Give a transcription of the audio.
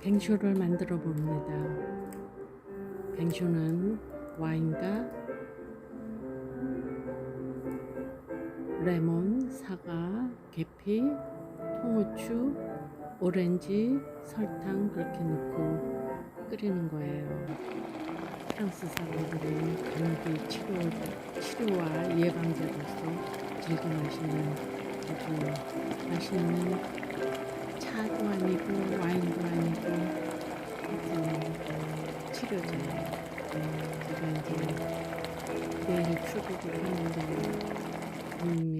뱅쇼를 만들어 봅니다. 뱅쇼는 와인과 레몬, 사과, 계피, 통후추, 오렌지, 설탕 그렇게 넣고 끓이는 거예요. 프랑스 사람들은 감기 치료, 치료와 예방제로서 즐겨 마시는 아주 맛있는 차도 아니고 하여튼 치료제예요. 제가 이제 내일 출국을 하는데 이미